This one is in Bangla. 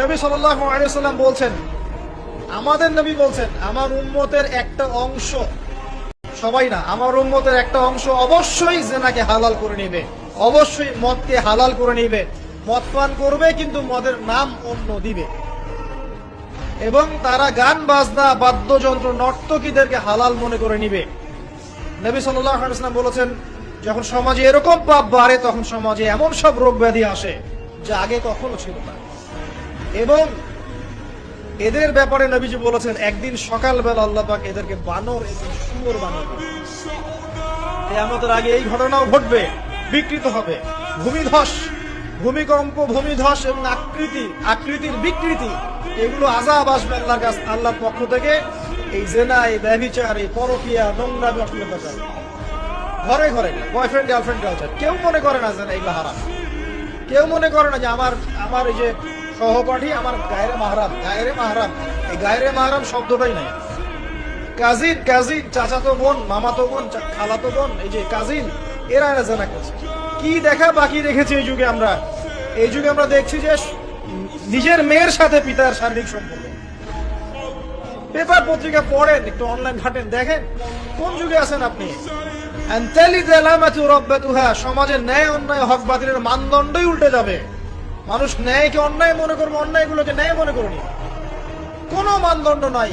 নবী সাল্লাম বলছেন, আমাদের নবী বলছেন, আমার উম্মতের একটা অংশ সবাই না, আমার উম্মতের একটা অংশ অবশ্যই জেনাকে হালাল করে নিবে, অবশ্যই মদকে হালাল করে নিবে, মদ পান করবে কিন্তু মদের নাম অন্য দিবে। এবং তারা গান, বাজনা, বাদ্যযন্ত্র, নর্তকীদেরকে হালাল মনে করে নিবে। নবী সাল্লাম বলেছেন, যখন সমাজে এরকম পাপ বাড়ে, তখন সমাজে এমন সব রোগ ব্যাধি আসে, যা আগে কখনো ছিল না। এবং এদের ব্যাপারে নবীজি বলেছেন, একদিন সকালবেলা আল্লাহ পাক এদেরকে বানর এবং শুয়োর বানাবে আমাদের আগে এই ঘটনাও ঘটবে, বিকৃত হবে। ভূমিধস, ভূমিকম্প, ভূমিধস এবং আকৃতি, আকৃতির বিকৃতি, এগুলো আজাব আসবে আল্লাহর কাছ, আল্লাহর পক্ষ থেকে। এই জেনা, এই ব্যভিচার, এই পরকিয়া নোংরা অশ্লীলতা। ঘরে ঘরে বয়ফ্রেন্ড গার্লফ্রেন্ড গার্লফ্রেন্ড কেউ মনে করে না যে না এগুলো হারাম। কেউ মনে করে না যে আমার আমার এই যে সহপাঠী আমার গায়ের মাহারাম গায়ের মাহারাম। এই গায়ের মাহারাম শব্দটাই নাই। কাজিন কাজিন, চাচাতো বোন, মামাতো বোন, চা- খালাতো বোন, এই যে কাজিন, এরা এরা জানা করছে কি দেখা বাকি রেখেছি এই যুগে আমরা? এই যুগে আমরা দেখছি যে নিজের মেয়ের সাথে পিতার শারীরিক সম্পর্ক। পেপার পত্রিকা পড়েন, একটু অনলাইন ঘাটেন, দেখেন, কোন যুগে আছেন আপনি? সমাজের ন্যায় অন্যায় হক বাতিলের মানদণ্ডই উল্টে যাবে। মানুষ ন্যায়কে অন্যায় মনে করবে অন্যায়গুলোকে ন্যায় মনে করবে কোনো মানদণ্ড নাই।